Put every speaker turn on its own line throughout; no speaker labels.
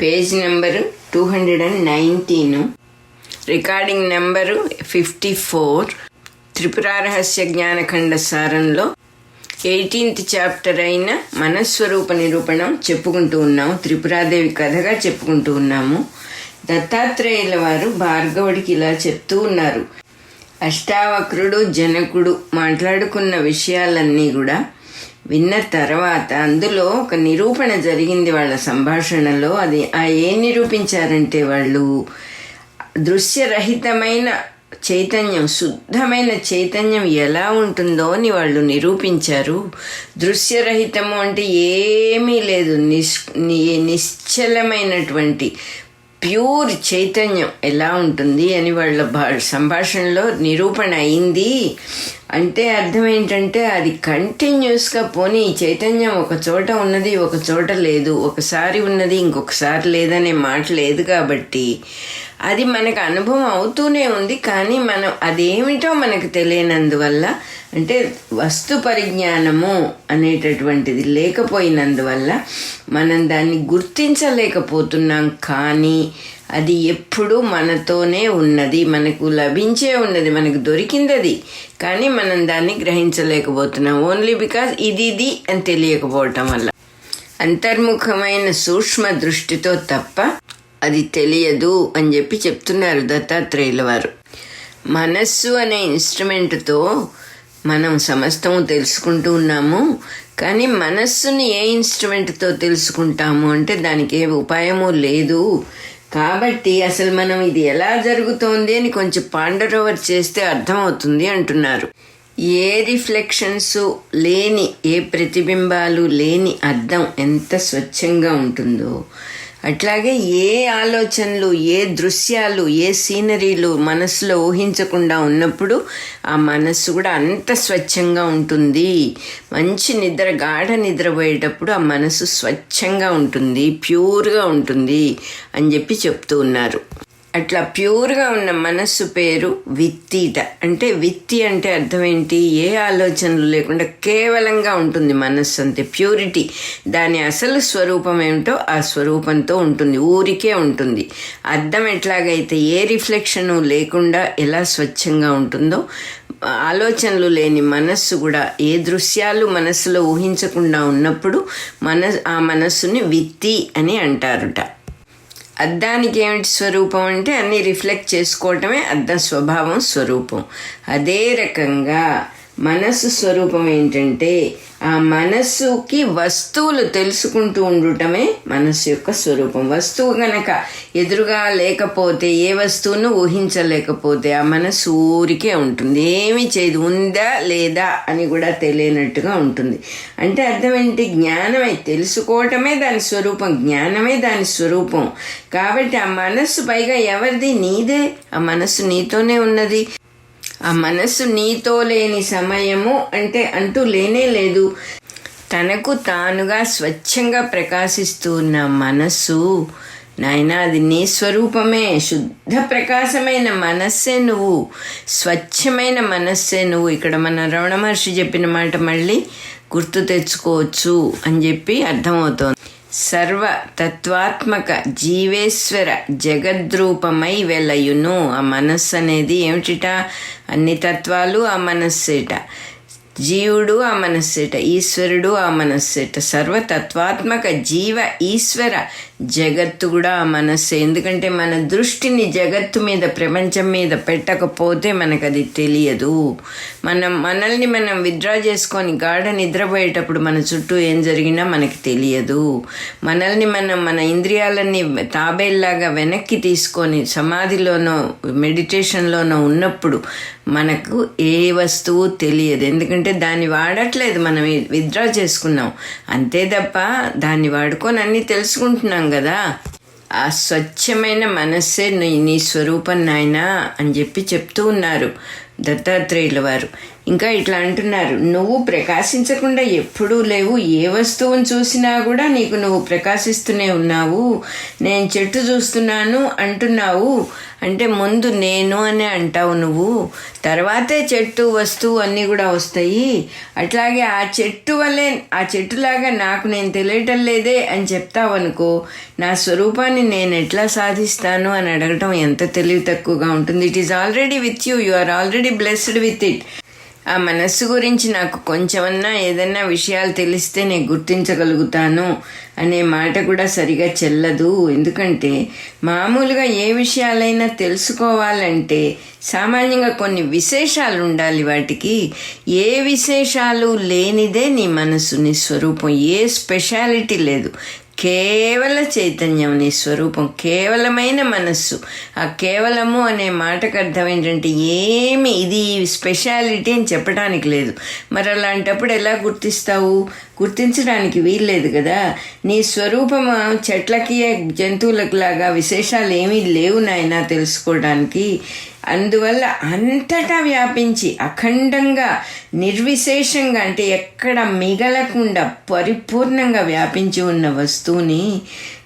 Page number two hundred and nineteen recording number fifty four Tripura Rahasya Jnana Khanda సారంలో eighteenth chapter అయిన మనస్వరూప నిరూపణం చెప్పుకుంటూ ఉన్నాము. త్రిపురాదేవి కథగా చెప్పుకుంటూ ఉన్నాము. దత్తాత్రేయుల వారు భార్గవుడికి ఇలా చెప్తూ ఉన్నారు. అష్టావక్రుడు జనకుడు మాట్లాడుకున్న విషయాలన్నీ కూడా విన్న తర్వాత అందులో ఒక నిరూపణ జరిగింది వాళ్ళ సంభాషణలో. అది ఆ ఏం నిరూపించారంటే వాళ్ళు దృశ్యరహితమైన చైతన్యం శుద్ధమైన చైతన్యం ఎలా ఉంటుందో అని వాళ్ళు నిరూపించారు. దృశ్యరహితము అంటే ఏమీ లేదు. నిష్ ని- నిశ్చలమైనటువంటి ప్యూర్ చైతన్యం ఎలా ఉంటుంది అని వాళ్ళ భా సంభాషణలో నిరూపణ అయింది. అంటే అర్థం ఏంటంటే అది కంటిన్యూస్గా పోనీ ఈ చైతన్యం ఒక చోట ఉన్నది ఒక చోట లేదు. ఒకసారి ఉన్నది ఇంకొకసారి లేదనే మాట లేదు కాబట్టి అది మనకు అనుభవం అవుతూనే ఉంది కానీ మనం అదేమిటో మనకు తెలియనందువల్ల అంటే వస్తు పరిజ్ఞానము అనేటటువంటిది లేకపోయినందువల్ల మనం దాన్ని గుర్తించలేకపోతున్నాం. కానీ అది ఎప్పుడూ మనతోనే ఉన్నది మనకు లభించే ఉన్నది మనకు దొరికింది అది కానీ మనం దాన్ని గ్రహించలేకపోతున్నాం. ఓన్లీ బికాజ్ ఇది ఇది అని తెలియకపోవటం వల్ల. అంతర్ముఖమైన సూక్ష్మ దృష్టితో తప్ప అది తెలియదు అని చెప్పి చెప్తున్నారు దత్తాత్రేయుల వారు. మనస్సు అనే ఇన్స్ట్రుమెంట్తో మనం సమస్తము తెలుసుకుంటూ ఉన్నాము కానీ మనస్సుని ఏ ఇన్స్ట్రుమెంట్తో తెలుసుకుంటాము అంటే దానికి ఏ ఉపాయము లేదు. కాబట్టి అసలు మనం ఇది ఎలా జరుగుతోంది అని కొంచెం పాండరోవర్ చేస్తే అర్థమవుతుంది అంటున్నారు. ఏ రిఫ్లెక్షన్స్ లేని ఏ ప్రతిబింబాలు లేని అర్థం ఎంత స్వచ్ఛంగా ఉంటుందో అట్లాగే ఏ ఆలోచనలు ఏ దృశ్యాలు ఏ సీనరీలు మనసులో ఊహించకుండా ఉన్నప్పుడు ఆ మనస్సు కూడా అంత స్వచ్ఛంగా ఉంటుంది. మంచి నిద్ర గాఢ నిద్రపోయేటప్పుడు ఆ మనసు స్వచ్ఛంగా ఉంటుంది ప్యూర్గా ఉంటుంది అని చెప్పి చెప్తూ ఉన్నారు. అట్లా ప్యూర్గా ఉన్న మనస్సు పేరు విత్తిట. అంటే విత్తి అంటే అర్థం ఏంటి? ఏ ఆలోచనలు లేకుండా కేవలంగా ఉంటుంది మనస్సు అంతే. ప్యూరిటీ. దాని అసలు స్వరూపం ఏమిటో ఆ స్వరూపంతో ఉంటుంది. ఊరికే ఉంటుంది. అర్థం ఎట్లాగైతే ఏ రిఫ్లెక్షను లేకుండా ఎలా స్వచ్ఛంగా ఉంటుందో ఆలోచనలు లేని మనస్సు కూడా ఏ దృశ్యాలు మనస్సులో ఊహించకుండా ఉన్నప్పుడు మన ఆ మనస్సుని విత్తి అని అంటారుట. అద్దానికి ఏమిటి స్వరూపం అంటే అన్నీ రిఫ్లెక్ట్ చేసుకోవటమే అద్దం స్వభావం స్వరూపం. అదే రకంగా మనస్సు స్వరూపం ఏంటంటే ఆ మనస్సుకి వస్తువులు తెలుసుకుంటూ ఉండటమే మనస్సు యొక్క స్వరూపం. వస్తువు గనక ఎదురుగా లేకపోతే ఏ వస్తువును ఊహించలేకపోతే ఆ మనస్సు ఊరికే ఉంటుంది. ఏమి చేయదు ఉందా లేదా అని కూడా తెలియనట్టుగా ఉంటుంది. అంటే అర్థం ఏంటి? జ్ఞానమే తెలుసుకోవటమే దాని స్వరూపం. జ్ఞానమే దాని స్వరూపం. కాబట్టి ఆ మనస్సు పైగా ఎవరిది? నీదే. ఆ మనస్సు నీతోనే ఉన్నది. ఆ మనస్సు నీతో లేని సమయము అంటే అంటూ లేనే లేదు. తనకు తానుగా స్వచ్ఛంగా ప్రకాశిస్తూ ఉన్న మనస్సు నాయన అది నీ స్వరూపమే. శుద్ధ ప్రకాశమైన మనస్సే నువ్వు. స్వచ్ఛమైన మనస్సే నువ్వు. ఇక్కడ మన రమణ మహర్షి చెప్పిన మాట మళ్ళీ గుర్తు తెచ్చుకోవచ్చు అని చెప్పి అర్థమవుతోంది. సర్వ తత్వాత్మక జీవేశ్వర జగద్రూపమై వెలయును. ఆ మనస్సు అనేది ఏమిటిట? అన్ని తత్వాలు ఆ మనస్సేట. జీవుడు ఆ మనస్సేట ఈశ్వరుడు ఆ మనస్సేట సర్వతత్వాత్మక జీవ ఈశ్వర జగత్తు కూడా ఆ మనస్సే. ఎందుకంటే మన దృష్టిని జగత్తు మీద ప్రపంచం మీద పెట్టకపోతే మనకు అది తెలియదు. మనం మనల్ని మనం విత్డ్రా చేసుకొని గాఢ నిద్రపోయేటప్పుడు మన చుట్టూ ఏం జరిగినా మనకు తెలియదు. మనల్ని మనం మన ఇంద్రియాలన్నీ తాబేల్లాగా వెనక్కి తీసుకొని సమాధిలోనో మెడిటేషన్లోనో ఉన్నప్పుడు మనకు ఏ వస్తువు తెలియదు. ఎందుకంటే దాన్ని వాడట్లేదు మనం విత్డ్రా చేసుకున్నాం. అంతే తప్ప దాన్ని వాడుకొని అన్నీ తెలుసుకుంటున్నాం కదా. ఆ స్వచ్ఛమైన మనస్సే నీ నీ స్వరూపం నాయనా అని చెప్పి చెప్తూ ఉన్నారు దత్తాత్రేయుల వారు. ఇంకా ఇట్లా అంటున్నారు నువ్వు ప్రకాశించకుండా ఎప్పుడూ లేవు. ఏ వస్తువును చూసినా కూడా నీకు నువ్వు ప్రకాశిస్తూనే ఉన్నావు. నేను చెట్టు చూస్తున్నాను అంటున్నావు. అంటే ముందు నేను అని అంటావు నువ్వు. తర్వాతే చెట్టు వస్తువు అన్నీ కూడా వస్తాయి. అట్లాగే ఆ చెట్టు వల్లే ఆ చెట్టులాగా నాకు నేను తెలియటం లేదే అని చెప్తావు అనుకో నా స్వరూపాన్ని నేను ఎట్లా సాధిస్తాను? అని అడగటం ఎంత తెలివి తక్కువగా ఉంటుంది. It is already with you you are already blessed with it ఆ మనస్సు గురించి నాకు కొంచెమన్నా ఏదన్నా విషయాలు తెలిస్తే నేను గుర్తించగలుగుతాను అనే మాట కూడా సరిగా చెల్లదు. ఎందుకంటే మామూలుగా ఏ విషయాలైనా తెలుసుకోవాలంటే సామాన్యంగా కొన్ని విశేషాలు ఉండాలి వాటికి. ఏ విశేషాలు లేనిదే నీ మనసు నీ స్వరూపం ఏ స్పెషాలిటీ లేదు. కేవల చైతన్యం నీ స్వరూపం కేవలమైన మనస్సు ఆ కేవలము అనే మాటకు అర్థం ఏంటంటే ఏమి? ఇది స్పెషాలిటీ అని చెప్పడానికి లేదు. మరి అలాంటప్పుడు ఎలా గుర్తిస్తావు? గుర్తించడానికి వీల్లేదు కదా. నీ స్వరూపము చెట్లకి జంతువులకు లాగా విశేషాలు ఏమీ లేవు నాయన తెలుసుకోవడానికి. అందువల్ల అంతటా వ్యాపించి అఖండంగా నిర్విశేషంగా అంటే ఎక్కడ మిగలకుండా పరిపూర్ణంగా వ్యాపించి ఉన్న వస్తువుని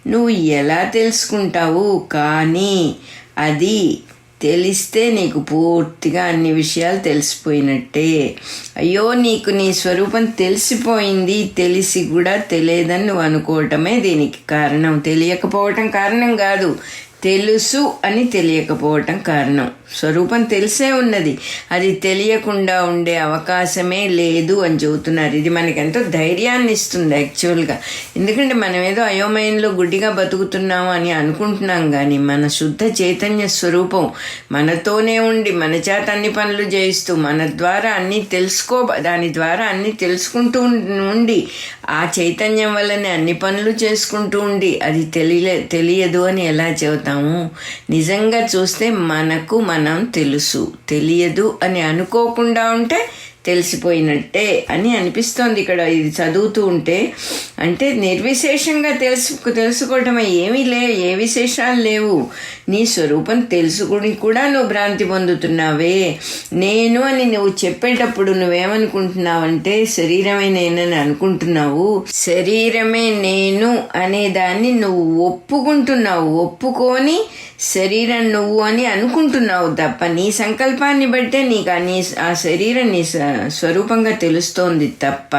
నువ్వు ఎలా తెలుసుకుంటావు? కానీ అది తెలిస్తే నీకు పూర్తిగా అన్ని విషయాలు తెలిసిపోయినట్టే. అయ్యో నీకు నీ స్వరూపం తెలిసిపోయింది తెలిసి కూడా తెలియదని నువ్వు అనుకోవటమే దీనికి కారణం. తెలియకపోవటం కారణం కాదు తెలుసు అని తెలియకపోవటం కారణం. స్వరూపం తెలిసే ఉన్నది. అది తెలియకుండా ఉండే అవకాశమే లేదు అని చెబుతున్నారు. ఇది మనకెంతో ఎంతో ధైర్యాన్ని ఇస్తుంది యాక్చువల్గా. ఎందుకంటే మనం ఏదో అయోమయంలో గుడ్డిగా బతుకుతున్నాము అని అనుకుంటున్నాం కానీ మన శుద్ధ చైతన్య స్వరూపం మనతోనే ఉండి మన చేత అన్ని పనులు చేయిస్తూ మన ద్వారా అన్నీ తెలుసుకో దాని ద్వారా అన్నీ తెలుసుకుంటూ ఉండి ఆ చైతన్యం వల్లనే అన్ని పనులు చేసుకుంటూ ఉండి అది తెలియలే తెలియదు అని ఎలా చెబుతాము? నిజంగా చూస్తే మనకు మన మనం తెలుసు. తెలియదు అని అనుకోకుండా ఉంటే తెలిసిపోయినట్టే అని అనిపిస్తోంది ఇక్కడ. ఇది చదువుతూ ఉంటే అంటే నిర్విశేషంగా తెలుసు తెలుసుకోవటమే. ఏమీ లే ఏ విశేషాలు లేవు. నీ స్వరూపం తెలుసుకుని కూడా నువ్వు భ్రాంతి పొందుతున్నావే. నేను అని నువ్వు చెప్పేటప్పుడు నువ్వేమనుకుంటున్నావంటే శరీరమే నేనని అనుకుంటున్నావు. శరీరమే నేను అనే దాన్ని నువ్వు ఒప్పుకుంటున్నావు. ఒప్పుకొని శరీరం నువ్వు అని అనుకుంటున్నావు తప్ప నీ సంకల్పాన్ని బట్టే నీకు నీ ఆ శరీరం నీ స్వరూపంగా తెలుస్తోంది తప్ప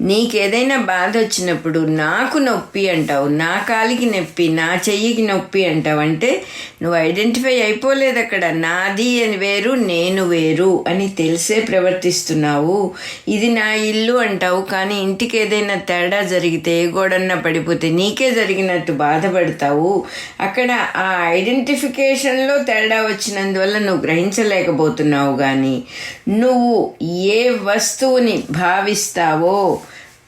నీకేదైనా బాధ వచ్చినప్పుడు నాకు నొప్పి అంటావు నా కాలికి నొప్పి నా చెయ్యికి నొప్పి అంటావు అంటే నువ్వు ఐడెంటిఫై అయిపోలేదు అక్కడ. నాది అని వేరు నేను వేరు అని తెలిసే ప్రవర్తిస్తున్నావు. ఇది నా ఇల్లు అంటావు కానీ ఇంటికి ఏదైనా తేడా జరిగితే ఏ గోడన్నా పడిపోతే నీకే జరిగినట్టు బాధపడతావు. అక్కడ ఆ ఐడెంటిఫికేషన్లో తేడా వచ్చినందువల్ల నువ్వు గ్రహించలేకపోతున్నావు కానీ నువ్వు ఏ వస్తువుని భావిస్తావో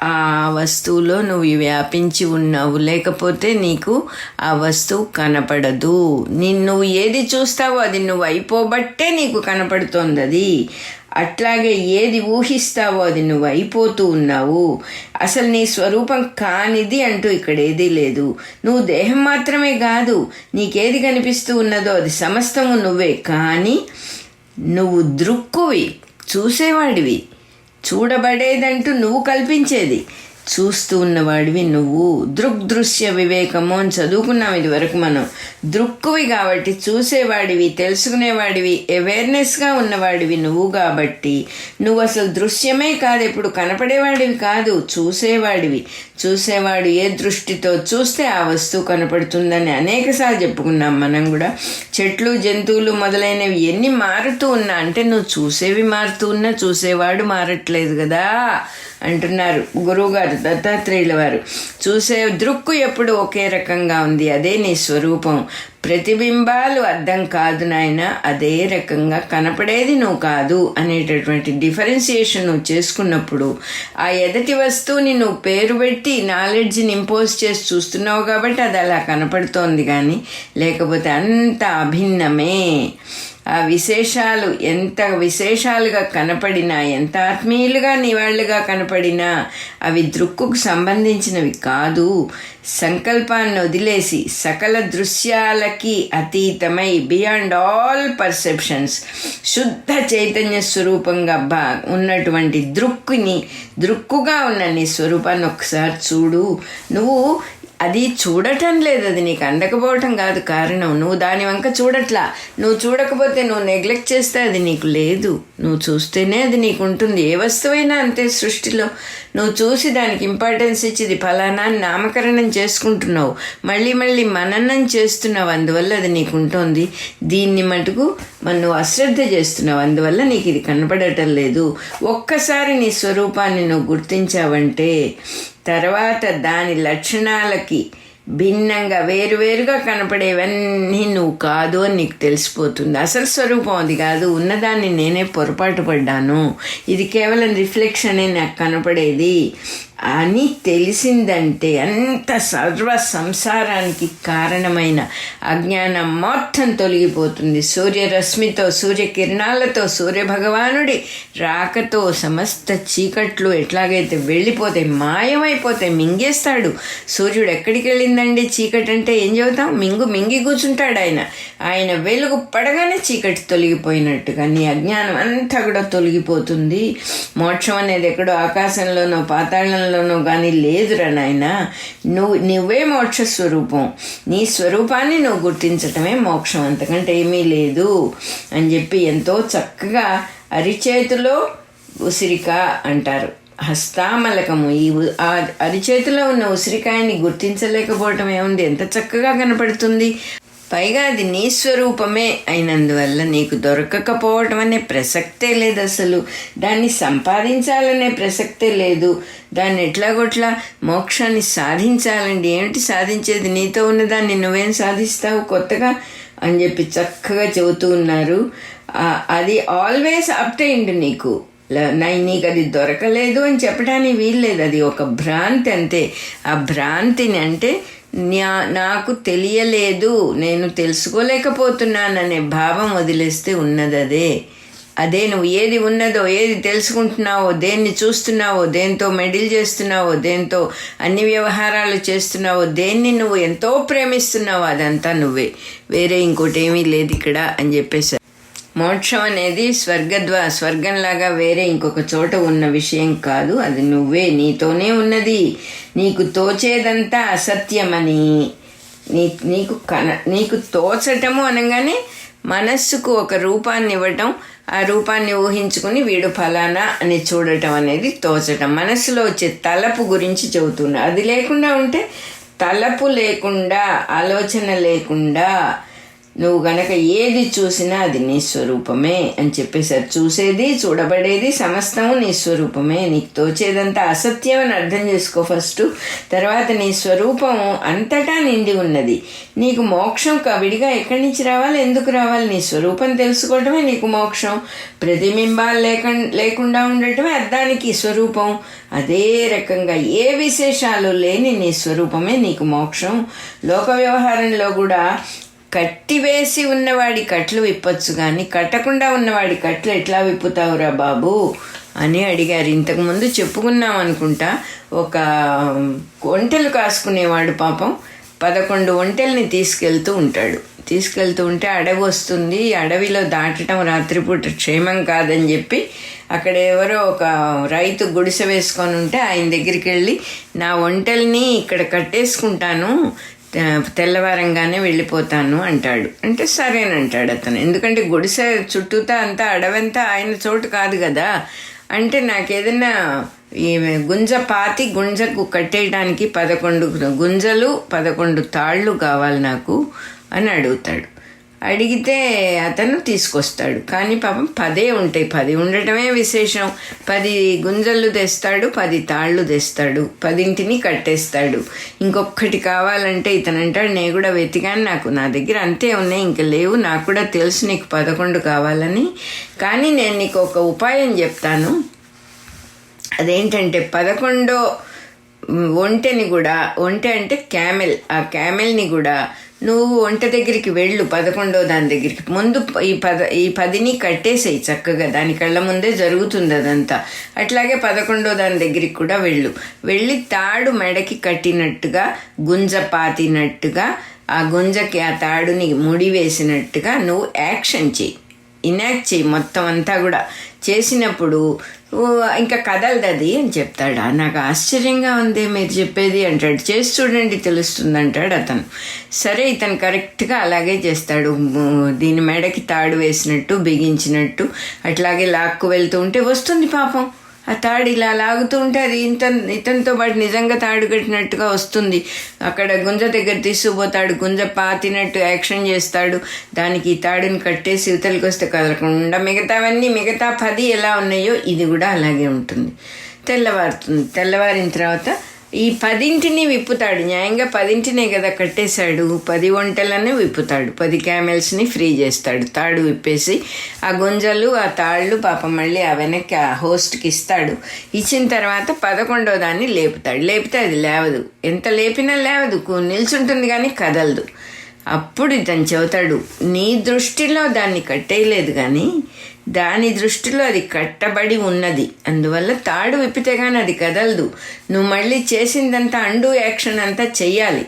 ఆ వస్తువులో నువ్వు వ్యాపించి ఉన్నావు. లేకపోతే నీకు ఆ వస్తువు కనపడదు. నిన్ను ఏది చూస్తావో అది నువ్వు అయిపోబట్టే నీకు కనపడుతోంది అది అట్లాగే ఏది ఊహిస్తావో అది నువ్వు అయిపోతూ ఉన్నావు. అసలు నీ స్వరూపం కానిది అంటూ ఇక్కడ ఏదీ లేదు. నువ్వు దేహం మాత్రమే కాదు నీకేది కనిపిస్తూ ఉన్నదో అది సమస్తము నువ్వే. కానీ నువ్వు దృక్కువి చూసేవాడివి. చూడబడేదంటూ నువ్వు కల్పించేది. చూస్తూ ఉన్నవాడివి నువ్వు. దృగ్దృశ్య వివేకము అని చదువుకున్నాం ఇది వరకు మనం. దృక్కువి కాబట్టి చూసేవాడివి తెలుసుకునేవాడివి అవేర్నెస్గా ఉన్నవాడివి నువ్వు కాబట్టి. నువ్వు అసలు దృశ్యమే కాదు ఎప్పుడు కనపడేవాడివి కాదు చూసేవాడివి. చూసేవాడు ఏ దృష్టితో చూస్తే ఆ వస్తువు కనపడుతుందని అనేకసార్లు చెప్పుకున్నాం మనం కూడా. చెట్లు జంతువులు మొదలైనవి ఎన్ని మారుతూ ఉన్నా అంటే నువ్వు చూసేవి మారుతూ ఉన్నా చూసేవాడు మారట్లేదు కదా. అంటున్నారు గురువుగారు దత్తాత్రేయుల వారు. చూసే దృక్కు ఎప్పుడు ఒకే రకంగా ఉంది అదే నీ స్వరూపం. ప్రతిబింబాలు అర్థం కాదు నాయన అదే రకంగా కనపడేది నువ్వు కాదు అనేటటువంటి డిఫరెన్సియేషన్ నువ్వు చేసుకున్నప్పుడు ఆ ఎదటి వస్తువుని నువ్వు పేరు పెట్టి నాలెడ్జ్ని ఇంపోజ్ చేసి చూస్తున్నావు కాబట్టి అది అలా కనపడుతోంది కానీ లేకపోతే అంత అభిన్నమే. ఆ విశేషాలు ఎంత విశేషాలుగా కనపడినా ఎంత ఆత్మీయులుగా నివాళులుగా కనపడినా అవి దృక్కుకు సంబంధించినవి కాదు. సంకల్పాన్ని వదిలేసి సకల దృశ్యాలకి అతీతమై బియాండ్ ఆల్ పర్సెప్షన్స్ శుద్ధ చైతన్య స్వరూపంగా బా ఉన్నటువంటి దృక్కుని దృక్కుగా ఉన్న నీ స్వరూపాన్ని ఒకసారి చూడు. నువ్వు అది చూడటం లేదు అది నీకు అందకపోవటం కాదు. కారణం నువ్వు దాని వంక చూడట్లా. నువ్వు చూడకపోతే నువ్వు నెగ్లెక్ట్ చేస్తే అది నీకు లేదు. నువ్వు చూస్తేనే అది నీకు ఉంటుంది. ఏ వస్తువైనా అంతే సృష్టిలో. నువ్వు చూసి దానికి ఇంపార్టెన్స్ ఇచ్చి ఇది ఫలానా నామకరణం చేసుకుంటున్నావు. మళ్ళీ మళ్ళీ మననం చేస్తున్నావు అందువల్ల అది నీకు ఉంటుంది. దీన్ని మటుకు నువ్వు అశ్రద్ధ చేస్తున్నావు అందువల్ల నీకు ఇది కనపడటం లేదు. ఒక్కసారి నీ స్వరూపాన్ని నువ్వు గుర్తించావంటే తర్వాత దాని లక్షణాలకి భిన్నంగా వేరువేరుగా కనపడేవన్నీ నువ్వు కాదు అని నీకు తెలిసిపోతుంది. అసలు స్వరూపం అది కాదు. ఉన్నదాన్ని నేనే పొరపాటు పడ్డాను. ఇది కేవలం రిఫ్లెక్షనే నాకు కనపడేది. అని తెలిసిందంటే అంత సర్వ సంసారానికి కారణమైన అజ్ఞానం మొత్తం తొలగిపోతుంది. సూర్యరశ్మితో సూర్యకిరణాలతో సూర్యభగవానుడి రాకతో సమస్త చీకట్లు ఎట్లాగైతే వెళ్ళిపోతాయి మాయమైపోతాయి మింగేస్తాడు. సూర్యుడు ఎక్కడికి వెళ్ళిందండి చీకటి అంటే ఏం చెబుతాం? మింగు మింగి కూర్చుంటాడు ఆయన. ఆయన వెలుగు పడగానే చీకటి తొలగిపోయినట్టు కానీ అజ్ఞానం అంతా కూడా తొలగిపోతుంది. మోక్షం అనేది ఎక్కడో ఆకాశంలోనో పాతాళంలోనో కానీ లేదురా నాయన. నువ్వు నువ్వే మోక్ష స్వరూపం. నీ స్వరూపాన్ని నువ్వు గుర్తించటమే మోక్షం. అంతకంటే ఏమీ లేదు అని చెప్పి ఎంతో చక్కగా అరిచేతిలో ఉసిరిక అంటారు. హస్తామలకము. ఈ అరిచేతిలో ఉన్న ఉసిరికాయని గుర్తించలేకపోవటం ఏముంది? ఎంత చక్కగా కనపడుతుంది? పైగా అది నీ స్వరూపమే అయినందువల్ల నీకు దొరకకపోవటం అనే ప్రసక్తే లేదు అసలు. దాన్ని సంపాదించాలనే ప్రసక్తే లేదు. దాన్ని ఎట్లాగొట్లా మోక్షాన్ని సాధించాలండి. ఏమిటి సాధించేది? నీతో ఉన్నదాన్ని నువ్వేం సాధిస్తావు కొత్తగా? అని చెప్పి చక్కగా చెబుతూ ఉన్నారు. అది ఆల్వేస్ అప్టైండ్ నీకు. నీకు అది దొరకలేదు అని చెప్పడానికి వీల్లేదు. అది ఒక భ్రాంతి అంతే. ఆ భ్రాంతిని అంటే నాకు తెలియలేదు. నేను తెలుసుకోలేకపోతున్నాననే భావం వదిలేస్తే ఉన్నది అదే అదే నువ్వు ఏది ఉన్నదో ఏది తెలుసుకుంటున్నావో దేన్ని చూస్తున్నావో దేంతో మెడిల్ చేస్తున్నావో దేంతో అన్ని వ్యవహారాలు చేస్తున్నావో దేన్ని నువ్వు ఎంతో ప్రేమిస్తున్నావో అదంతా నువ్వే. వేరే ఇంకోటి ఏమీ లేదు ఇక్కడ అని చెప్పేసి మోక్షం అనేది స్వర్గద్వా స్వర్గంలాగా వేరే ఇంకొక చోట ఉన్న విషయం కాదు. అది నువ్వే నీతోనే ఉన్నది. నీకు తోచేదంతా అసత్యమని. నీ నీకు కన నీకు తోచటము అనగానే మనస్సుకు ఒక రూపాన్ని ఇవ్వటం ఆ రూపాన్ని ఊహించుకుని వీడు ఫలానా అని చూడటం అనేది తోచటం. మనస్సులో వచ్చే తలపు గురించి చెబుతున్నా. అది లేకుండా ఉంటే తలపు లేకుండా ఆలోచన లేకుండా నువ్వు గనక ఏది చూసినా అది నీ స్వరూపమే అని చెప్పేశారు చూసేది చూడబడేది సమస్తము నీ స్వరూపమే. నీకు తోచేదంతా అసత్యం అని అర్థం చేసుకో ఫస్ట్. తర్వాత నీ స్వరూపం అంతటా నిండి ఉన్నది. నీకు మోక్షం కవిడిగా విడిగా ఎక్కడి నుంచి రావాలి ఎందుకు రావాలి? నీ స్వరూపం తెలుసుకోవటమే నీకు మోక్షం. ప్రతిబింబాలు లేక లేకుండా ఉండటమే అర్థానికి స్వరూపం. అదే రకంగా ఏ విశేషాలు లేని నీ స్వరూపమే నీకు మోక్షం. లోక వ్యవహారంలో కూడా కట్టివేసి ఉన్నవాడి కట్లు విప్పొచ్చు కానీ కట్టకుండా ఉన్నవాడి కట్లు ఎట్లా విప్పుతావురా బాబు? అని అడిగారు. ఇంతకుముందు చెప్పుకున్నాం అనుకుంటా ఒక ఒంటెలు కాసుకునేవాడు పాపం పదకొండు ఒంటెల్ని తీసుకెళ్తూ ఉంటాడు. తీసుకెళ్తూ ఉంటే అడవి వస్తుంది. అడవిలో దాటడం రాత్రిపూట క్షేమం కాదని చెప్పి అక్కడ ఎవరో ఒక రైతు గుడిసె వేసుకొని ఉంటే ఆయన దగ్గరికి వెళ్ళి నా ఒంటెల్ని ఇక్కడ కట్టేసుకుంటాను. తెల్లవారంగానే వెళ్ళిపోతాను అంటాడు. అంటే సరేనంటాడు అతను. ఎందుకంటే గుడిసె చుట్టూతా అంతా అడవంతా ఆయన చోటు కాదు కదా. అంటే నాకేదైనా ఈ గుంజ పాతి గుంజకు కట్టేయడానికి పదకొండు గుంజలు పదకొండు తాళ్ళు కావాలి నాకు అని అడుగుతాడు. అడిగితే అతను తీసుకొస్తాడు. కానీ పాపం పదే ఉంటాయి. పది ఉండటమే విశేషం. పది గుంజలు తెస్తాడు పది తాళ్ళు తెస్తాడు పదింటిని కట్టేస్తాడు. ఇంకొకటి కావాలంటే ఇతను అంటాడు నేను కూడా వెతికాను నాకు. నా దగ్గర అంతే ఉన్నాయి. ఇంక లేవు. నాకు కూడా తెలుసు నీకు పదకొండు కావాలని. కానీ నేను నీకు ఒక ఉపాయం చెప్తాను. అదేంటంటే పదకొండో ఒంటెని కూడా ఒంటె అంటే క్యామెల్. ఆ క్యామెల్ని కూడా నువ్వు వంట దగ్గరికి వెళ్ళు పదకొండో దాని దగ్గరికి. ముందు ఈ పద ఈ పదిని కట్టేసేయి చక్కగా. దాని కళ్ళ ముందే జరుగుతుంది అదంతా. అట్లాగే పదకొండో దాని దగ్గరికి కూడా వెళ్ళు. వెళ్ళి తాడు మెడకి కట్టినట్టుగా గుంజ పాతినట్టుగా ఆ గుంజకి ఆ తాడుని ముడి వేసినట్టుగా నువ్వు యాక్షన్ చేయి. ఇనాక్ట్ చెయ్యి మొత్తం అంతా కూడా. చేసినప్పుడు ఇంకా కదలదు అది అని చెప్తాడు. నాకు ఆశ్చర్యంగా ఉంది మీరు చెప్పేది అంటాడు. చేసి చూడండి తెలుస్తుంది అంటాడు అతను. సరే ఇతను కరెక్ట్గా అలాగే చేస్తాడు. దీని మెడకి తాడు వేసినట్టు బిగించినట్టు అట్లాగే లాక్కు వెళ్తూ ఉంటే వస్తుంది పాపం. ఆ తాడు ఇలా లాగుతుంటే అది ఇంత ఇతనితో పాటు నిజంగా తాడు కట్టినట్టుగా వస్తుంది. అక్కడ గుంజ దగ్గర తీసుకుపోతాడు. గుంజ పాతినట్టు యాక్షన్ చేస్తాడు. దానికి ఈ తాడుని కట్టేసి ఇవతలకి వస్తే కదలకుండా మిగతావన్నీ మిగతా పది ఎలా ఉన్నాయో ఇది కూడా అలాగే ఉంటుంది. తెల్లవారుతుంది. తెల్లవారిన తర్వాత ఈ పదింటిని విప్పుతాడు. న్యాయంగా పదింటినే కదా కట్టేశాడు. పది వంటలనే విప్పుతాడు. పది క్యామెల్స్ని ఫ్రీ చేస్తాడు. తాడు విప్పేసి ఆ గుంజలు ఆ తాళ్ళు పాపం మళ్ళీ ఆ వెనక్కి ఆ హోస్ట్కి ఇస్తాడు. ఇచ్చిన తర్వాత పదకొండో దాన్ని లేపుతాడు. లేపితే అది లేవదు. ఎంత లేపినా లేవదు. నిల్చుంటుంది కానీ కదలదు. అప్పుడు ఇతను చెబుతాడు నీ దృష్టిలో దాన్ని కట్టేయలేదు కానీ దాని దృష్టిలో అది కట్టబడి ఉన్నది. అందువల్ల తాడు విప్పితే కానీ అది కదలదు. నువ్వు మళ్ళీ చేసిందంతా అండు యాక్షన్ అంతా చెయ్యాలి.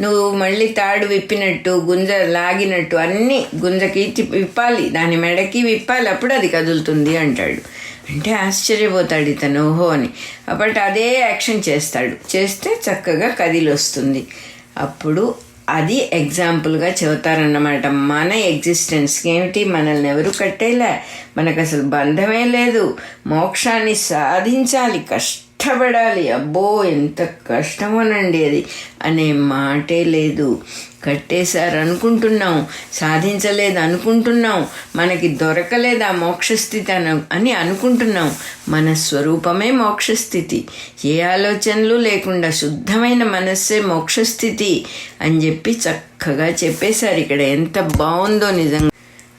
నువ్వు మళ్ళీ తాడు విప్పినట్టు గుంజ లాగినట్టు అన్నీ గుంజకి విప్పాలి. దాని మెడకి విప్పాలి. అప్పుడు అది కదులుతుంది అంటాడు. అంటే ఆశ్చర్యపోతాడు ఇతను. ఓహో అని. అప్పటి అదే యాక్షన్ చేస్తాడు. చేస్తే చక్కగా కదిలి వస్తుంది అప్పుడు అది ఎగ్జాంపుల్గా చెబుతారన్నమాట. మన ఎగ్జిస్టెన్స్కి ఏమిటి? మనల్ని ఎవరు కట్టేలా? మనకు అసలు బంధమే లేదు. మోక్షాన్ని సాధించాలి. కష్టపడాలి. అబ్బో ఎంత కష్టమోనండి అది. అనే మాటే లేదు. కట్టేశారు అనుకుంటున్నాం సాధించలేదు అనుకుంటున్నాం మనకి దొరకలేదు ఆ మోక్షస్థితి అన అని అనుకుంటున్నాం. మన స్వరూపమే మోక్షస్థితి. ఏ ఆలోచనలు లేకుండా శుద్ధమైన మనస్సే మోక్షస్థితి అని చెప్పి చక్కగా చెప్పేశారు. ఇక్కడ ఎంత బాగుందో నిజంగా.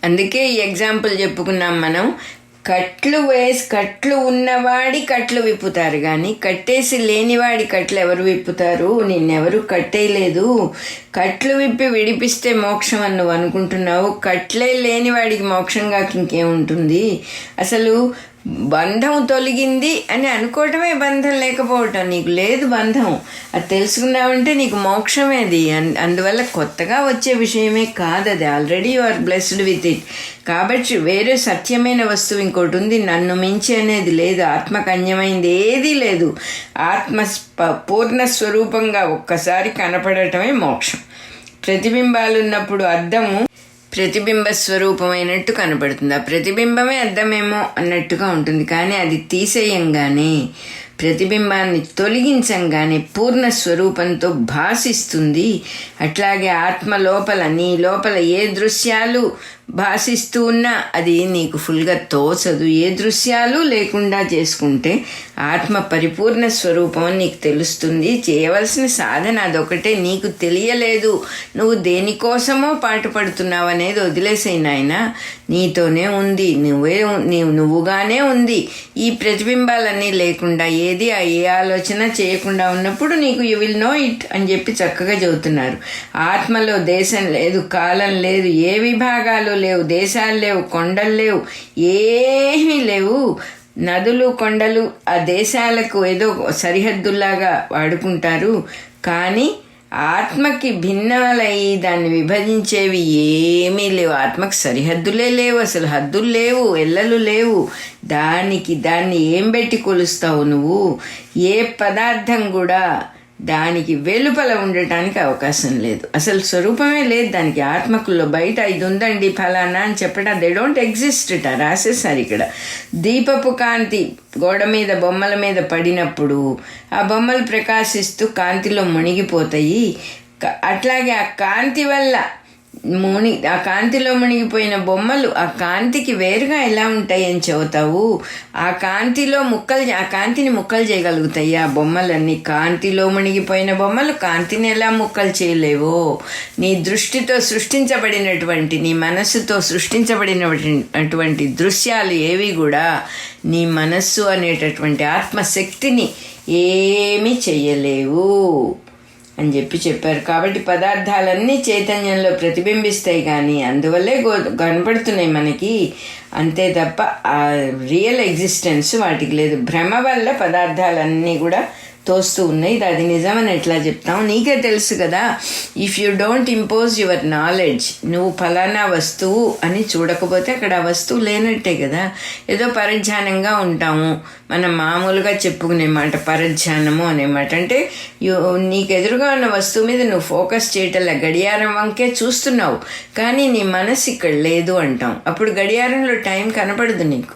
అందుకే ఈ ఎగ్జాంపుల్ చెప్పుకున్నాం మనం. కట్లు వేసి కట్లు ఉన్నవాడి కట్లు విప్పుతారు కానీ కట్టేసి లేనివాడి కట్లు ఎవరు విప్పుతారు? నిన్నెవరు కట్టేయలేదు. కట్లు విప్పి విడిపిస్తే మోక్షం అని నువ్వు అనుకుంటున్నావు. కట్లే లేనివాడికి మోక్షం కాక ఇంకేముంటుంది? అసలు బంధం తొలగింది అని అనుకోవటమే బంధం లేకపోవటం. నీకు లేదు బంధం. అది తెలుసుకున్నావంటే నీకు మోక్షమేది అన్- అందువల్ల కొత్తగా వచ్చే విషయమే కాదు అది. Already you are blessed with it కాబట్టి వేరే సత్యమైన వస్తువు ఇంకోటి ఉంది. నన్ను మించి అనేది లేదు. ఆత్మకన్యమైంది ఏదీ లేదు. ఆత్మ పూర్ణ స్వరూపంగా ఒక్కసారి కనపడటమే మోక్షం. ప్రతిబింబాలు ఉన్నప్పుడు ప్రతిబింబ స్వరూపమైనట్టు కనపడుతుంది. ఆ ప్రతిబింబమే అర్థమేమో అన్నట్టుగా ఉంటుంది. కానీ అది తీసేయంగానే ప్రతిబింబాన్ని తొలగించంగానే పూర్ణ స్వరూపంతో భాసిస్తుంది. అట్లాగే ఆత్మ లోపల నీ లోపల ఏ దృశ్యాలు భాసిస్తూ ఉన్నా అది నీకు ఫుల్గా తోచదు. ఏ దృశ్యాలు లేకుండా చేసుకుంటే ఆత్మ పరిపూర్ణ స్వరూపం నీకు తెలుస్తుంది. చేయవలసిన సాధన అదొకటే. నీకు తెలియలేదు. నువ్వు దేనికోసమో పాటుపడుతున్నావు అనేది వదిలేసే నాయన. నీతోనే ఉంది. నువ్వే నీవు నువ్వుగానే ఉంది. ఈ ప్రతిబింబాలన్నీ లేకుండా ఏది ఏ ఆలోచన చేయకుండా ఉన్నప్పుడు నీకు యు విల్ నో ఇట్ అని చెప్పి చక్కగా చెబుతున్నారు. ఆత్మలో దేశం లేదు కాలం లేదు ఏ విభాగాలు లేవు దేశాలు లేవు కొండలు లేవు ఏమీ లేవు. నదులు కొండలు ఆ దేశాలకు ఏదో సరిహద్దుల్లాగా వాడుకుంటారు. కానీ ఆత్మకి భిన్నాలయ్యి దాన్ని విభజించేవి ఏమీ లేవు. ఆత్మకి సరిహద్దులే లేవు అసలు హద్దులు లేవు ఎల్లలు లేవు. దానికి దాన్ని ఏం పెట్టి కొలుస్తావు నువ్వు? ఏ పదార్థం కూడా దానికి వెలుపల ఉండటానికి అవకాశం లేదు. అసలు స్వరూపమే లేదు దానికి. ఆత్మకుల్లో బయట ఇది ఉందండి ఫలానా అని చెప్పడం దే డోంట్ ఎగ్జిస్ట్ ఇట రాసేసారు ఇక్కడ. దీపపు కాంతి గోడ మీద బొమ్మల మీద పడినప్పుడు ఆ బొమ్మలు ప్రకాశిస్తూ కాంతిలో మునిగిపోతాయి. అట్లాగే ఆ కాంతి వల్ల ముని ఆ కాంతిలో మునిగిపోయిన బొమ్మలు ఆ కాంతికి వేరుగా ఎలా ఉంటాయి అని చెబుతావు? ఆ కాంతిలో ముక్కలు ఆ కాంతిని ముక్కలు చేయగలుగుతాయి ఆ బొమ్మలన్నీ? కాంతిలో మునిగిపోయిన బొమ్మలు కాంతిని ఎలా ముక్కలు చేయలేవో? నీ దృష్టితో సృష్టించబడినటువంటి నీ మనస్సుతో సృష్టించబడినటువంటి దృశ్యాలు ఏవి కూడా నీ మనస్సు అనేటటువంటి ఆత్మశక్తిని ఏమీ చెయ్యలేవు అని చెప్పి చెప్పారు. కాబట్టి పదార్థాలన్నీ చైతన్యంలో ప్రతిబింబిస్తాయి కానీ అందువల్లే గో కనపడుతున్నాయి మనకి. అంతే తప్ప ఆ రియల్ ఎగ్జిస్టెన్స్ వాటికి లేదు. భ్రమ వల్ల పదార్థాలన్నీ కూడా తోస్తూ ఉన్నాయి. ఇది అది నిజమని ఎట్లా చెప్తాం? నీకే తెలుసు కదా if you don't impose your knowledge నువ్వు ఫలానా వస్తువు అని చూడకపోతే అక్కడ ఆ వస్తువు లేనట్టే కదా. ఏదో పరధ్యానంగా ఉంటాము. మనం మామూలుగా చెప్పుకునే మాట పరధ్యానము అనే మాట. అంటే నీకు ఎదురుగా ఉన్న వస్తువు మీద నువ్వు ఫోకస్ చేయటంలా గడియారం వంకే చూస్తున్నావు కానీ నీ మనసు ఇక్కడ లేదు అంటాం. అప్పుడు గడియారంలో టైం కనపడదు నీకు.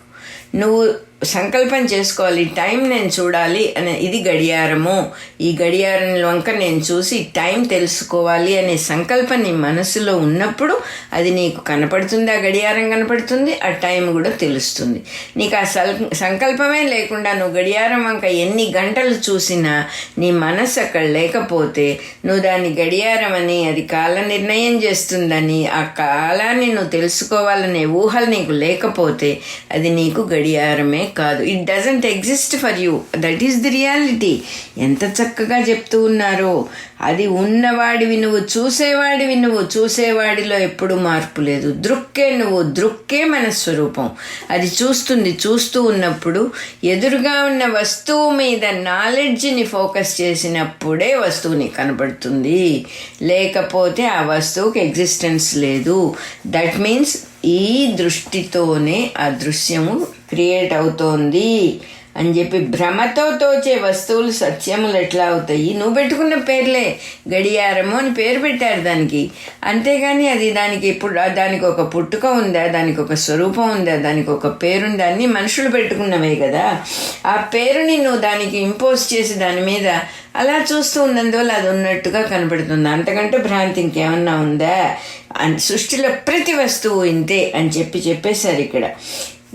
నువ్వు సంకల్పం చేసుకోవాలి టైం నేను చూడాలి అనే ఇది గడియారము. ఈ గడియారం వంక నేను చూసి టైం తెలుసుకోవాలి అనే సంకల్పం నీ మనసులో ఉన్నప్పుడు అది నీకు కనపడుతుంది ఆ గడియారం కనపడుతుంది ఆ టైం కూడా తెలుస్తుంది. నీకు ఆ సల్ సంకల్పమే లేకుండా నువ్వు గడియారం వంక ఎన్ని గంటలు చూసినా నీ మనసు అక్కడ లేకపోతే నువ్వు దాన్ని గడియారం అని అది కాల నిర్ణయం చేస్తుందని ఆ కాలాన్ని నువ్వు తెలుసుకోవాలనే ఊహలు నీకు లేకపోతే అది నీకు గడియారమే కాదు. It doesn't exist for you that is the reality ఎంత చక్కగా చెప్తూ ఉన్నారో. అది ఉన్నవాడివి నువ్వు చూసేవాడివి నువ్వు చూసేవాడిలో ఎప్పుడు మార్పు లేదు. దృక్కే నువ్వు దృక్కే మన స్వరూపం అది చూస్తుంది చూస్తూ ఉన్నప్పుడు ఎదురుగా ఉన్న వస్తువు మీద నాలెడ్జ్ని ఫోకస్ చేసినప్పుడే వస్తువు నీకు కనబడుతుంది. లేకపోతే ఆ వస్తువుకి ఎగ్జిస్టెన్స్ లేదు. దట్ మీన్స్ ఈ దృష్టితోనే ఆ దృశ్యము క్రియేట్ అవుతోంది అని చెప్పి భ్రమతో తోచే వస్తువులు సత్యములు ఎట్లా అవుతాయి? నువ్వు పెట్టుకున్న పేర్లే గడియారము అని పేరు పెట్టారు దానికి. అంతేగాని అది దానికి ఇప్పుడు దానికి ఒక పుట్టుక ఉందా దానికి ఒక స్వరూపం ఉందా దానికి ఒక పేరుందా అన్ని మనుషులు పెట్టుకున్నవే కదా. ఆ పేరుని నువ్వు దానికి ఇంపోజ్ చేసి దాని మీద అలా చూస్తూ ఉన్నందువల్ల అది ఉన్నట్టుగా కనబడుతుంది అంతకంటే భ్రాంతి ఇంకేమన్నా ఉందా? అని సృష్టిలో ప్రతి వస్తువు ఇంతే అని చెప్పి చెప్పేశారు ఇక్కడ.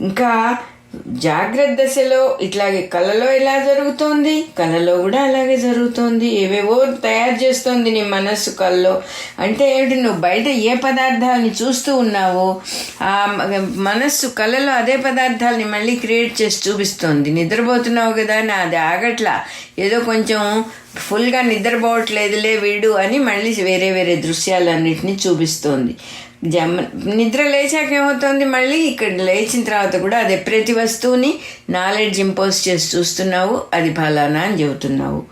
ఇంకా జాగ్రత్త దశలో ఇట్లాగే కళలో ఎలా జరుగుతోంది? కళలో కూడా అలాగే జరుగుతోంది. ఏవేవో తయారు చేస్తోంది నీ మనస్సు కళ్ళలో అంటే ఏమిటి? నువ్వు బయట ఏ పదార్థాలని చూస్తూ ఉన్నావో ఆ మనస్సు కళలో అదే పదార్థాలని మళ్ళీ క్రియేట్ చేసి చూపిస్తోంది. నిద్రపోతున్నావు కదా నా అది ఆగట్లా. ఏదో కొంచెం ఫుల్గా నిద్రపోవట్లేదులే వీడు అని మళ్ళీ వేరే వేరే దృశ్యాలన్నింటినీ చూపిస్తోంది. జమ నిద్ర లేచాక ఏమవుతుంది మళ్ళీ? ఇక్కడ లేచిన తర్వాత కూడా అదే ప్రతి వస్తువుని నాలెడ్జ్ ఇంపోజ్ చేసి చూస్తున్నావు అది ఫలానా అని చెబుతున్నావు.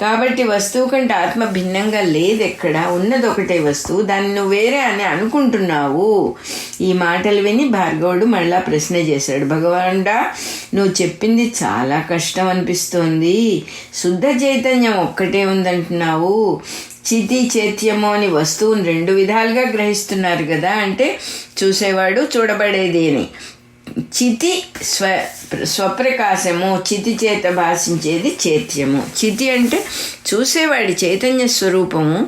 కాబట్టి వస్తువు కంటే ఆత్మ భిన్నంగా లేదు ఎక్కడ ఉన్నది ఒకటే వస్తువు. దాన్ని నువ్వు వేరే అని అనుకుంటున్నావు. ఈ మాటలు విని భార్గవుడు మళ్ళా ప్రశ్న చేశాడు. భగవానుడా నువ్వు చెప్పింది చాలా కష్టం అనిపిస్తోంది. శుద్ధ చైతన్యం ఒక్కటే ఉందంటున్నావు. చితి చైత్యము అని వస్తువుని రెండు విధాలుగా గ్రహిస్తున్నారు కదా అంటే చూసేవాడు చూడబడేది అని చితి స్వ స్వప్రకాశము చితి చేత భాషించేది చైత్యము. చితి అంటే చూసేవాడి చైతన్య స్వరూపము.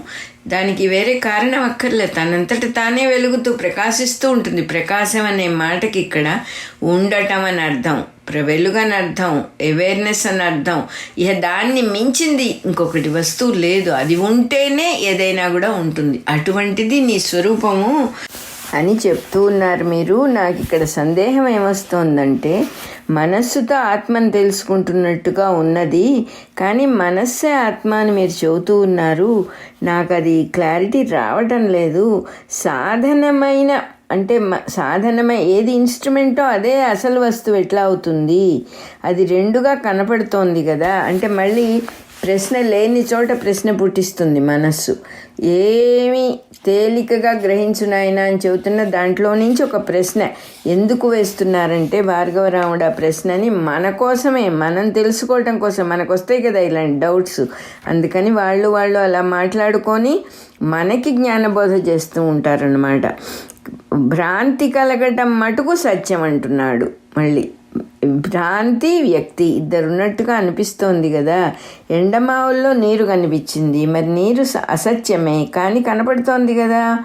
దానికి వేరే కారణం అక్కర్లే తనంతట తానే వెలుగుతూ ప్రకాశిస్తూ ఉంటుంది. ప్రకాశం అనే మాటకి ఇక్కడ ఉండటం అని అర్థం. వెలుగని అర్థం అవేర్నెస్ అని అర్థం. ఇక దాన్ని మించింది ఇంకొకటి వస్తువు లేదు. అది ఉంటేనే ఏదైనా కూడా ఉంటుంది. అటువంటిది నీ స్వరూపము అని చెప్తూ ఉన్నారు మీరు. నాకు ఇక్కడ సందేహం ఏమొస్తోందంటే మనస్సుతో ఆత్మను తెలుసుకుంటున్నట్టుగా ఉన్నది కానీ మనస్సే ఆత్మ అని మీరు చెబుతూ ఉన్నారు. నాకు అది క్లారిటీ రావటం లేదు. సాధనమైన అంటే మ- సాధనమై ఏది ఇన్స్ట్రుమెంటో అదే అసలు వస్తువు ఎట్లా అవుతుంది? అది రెండుగా కనపడుతోంది కదా. అంటే మళ్ళీ ప్రశ్న లేని చోట ప్రశ్న పుట్టిస్తుంది మనస్సు. ఏమి తేలికగా గ్రహించునాయన అని చెబుతున్న దాంట్లో నుంచి ఒక ప్రశ్న. ఎందుకు వేస్తున్నారంటే భార్గవరాముడు ఆ ప్రశ్నని మన కోసమే మనం తెలుసుకోవటం కోసం. మనకు వస్తాయి కదా ఇలాంటి డౌట్స్. అందుకని వాళ్ళు వాళ్ళు అలా మాట్లాడుకొని మనకి జ్ఞానబోధ చేస్తూ ఉంటారనమాట భ్రాంతి కలగటం మటుకు సత్యం అంటున్నాడు. మళ్ళీ భ్రాంతి వ్యక్తి ఇద్దరు ఉన్నట్టుగా అనిపిస్తోంది కదా. ఎండమావుల్లో నీరు కనిపించింది. మరి నీరు స- అసత్యమే. కానీ కనపడుతోంది కదా.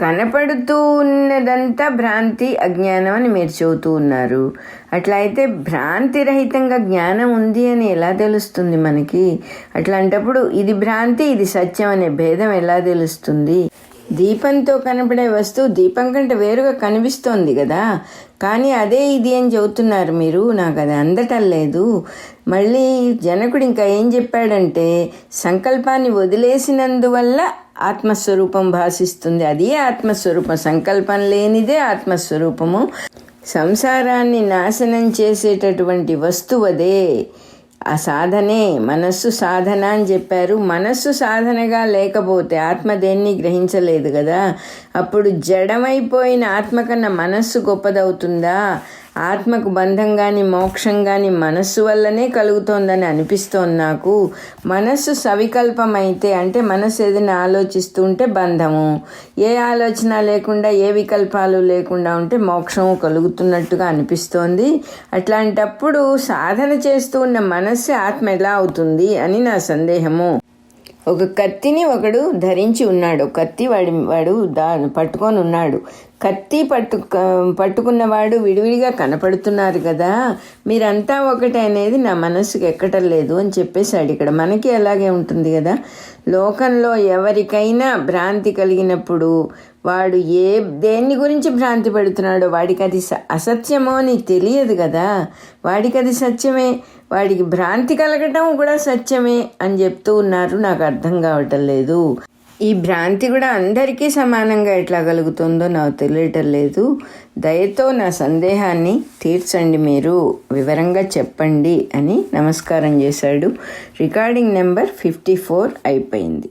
కనపడుతూ ఉన్నదంతా భ్రాంతి అజ్ఞానం అని మీరు చెబుతూ ఉన్నారు. అట్లా అయితే భ్రాంతి రహితంగా జ్ఞానం ఉంది అని ఎలా తెలుస్తుంది మనకి? అట్లాంటప్పుడు ఇది భ్రాంతి ఇది సత్యం అనే భేదం ఎలా తెలుస్తుంది? దీపంతో కనపడే వస్తువు దీపం కంటే వేరుగా కనిపిస్తోంది కదా. కానీ అదే ఇది అని చెబుతున్నారు మీరు. నాకు అది అందటం లేదు. మళ్ళీ జనకుడు ఇంకా ఏం చెప్పాడంటే సంకల్పాన్ని వదిలేసినందువల్ల ఆత్మస్వరూపం భాషిస్తుంది అది ఆత్మస్వరూపం. సంకల్పం లేనిదే ఆత్మస్వరూపము. సంసారాన్ని నాశనం చేసేటటువంటి వస్తువు అదే. ఆ సాధనే మనస్సు సాధన అని చెప్పారు. మనస్సు సాధనగా లేకపోతే ఆత్మ దేన్ని గ్రహించలేదు కదా? అప్పుడు జడమైపోయిన ఆత్మ కన్నా మనస్సు గొప్పదవుతుందా? ఆత్మకు బంధం కానీ మోక్షం కానీ మనస్సు వల్లనే కలుగుతోందని అనిపిస్తోంది నాకు. మనస్సు సవికల్పమైతే అంటే మనస్సు ఏదైనా ఆలోచిస్తూ ఉంటే బంధము. ఏ ఆలోచన లేకుండా ఏ వికల్పాలు లేకుండా ఉంటే మోక్షము కలుగుతున్నట్టుగా అనిపిస్తోంది. అట్లాంటప్పుడు సాధన చేస్తూ ఉన్న మనస్సు ఆత్మ ఎలా అవుతుంది అని నా సందేహము. ఒక కత్తిని ఒకడు ధరించి ఉన్నాడు. కత్తి వాడి వాడు దా పట్టుకొని ఉన్నాడు. కత్తి పట్టు పట్టుకున్నవాడు విడివిడిగా కనపడుతున్నారు కదా. మీరంతా ఒకటే అనేది నా మనసుకు ఎక్కటం లేదు అని చెప్పేశాడు ఇక్కడ. మనకి అలాగే ఉంటుంది కదా. లోకంలో ఎవరికైనా భ్రాంతి కలిగినప్పుడు వాడు ఏ దేన్ని గురించి భ్రాంతి పెడుతున్నాడో వాడికి అది స- అసత్యమో అని తెలియదు కదా. వాడికి అది సత్యమే. వాడికి భ్రాంతి కలగటం కూడా సత్యమే అని చెప్తూ ఉన్నారు. నాకు అర్థం కావటం లేదు. ఈ భ్రాంతి కూడా అందరికీ సమానంగా ఎట్లా కలుగుతుందో నాకు తెలియటం లేదు. దయతో నా సందేహాన్ని తీర్చండి మీరు. వివరంగా చెప్పండి అని నమస్కారం చేశాడు. రికార్డింగ్ నెంబర్ ఫిఫ్టీ ఫోర్ అయిపోయింది.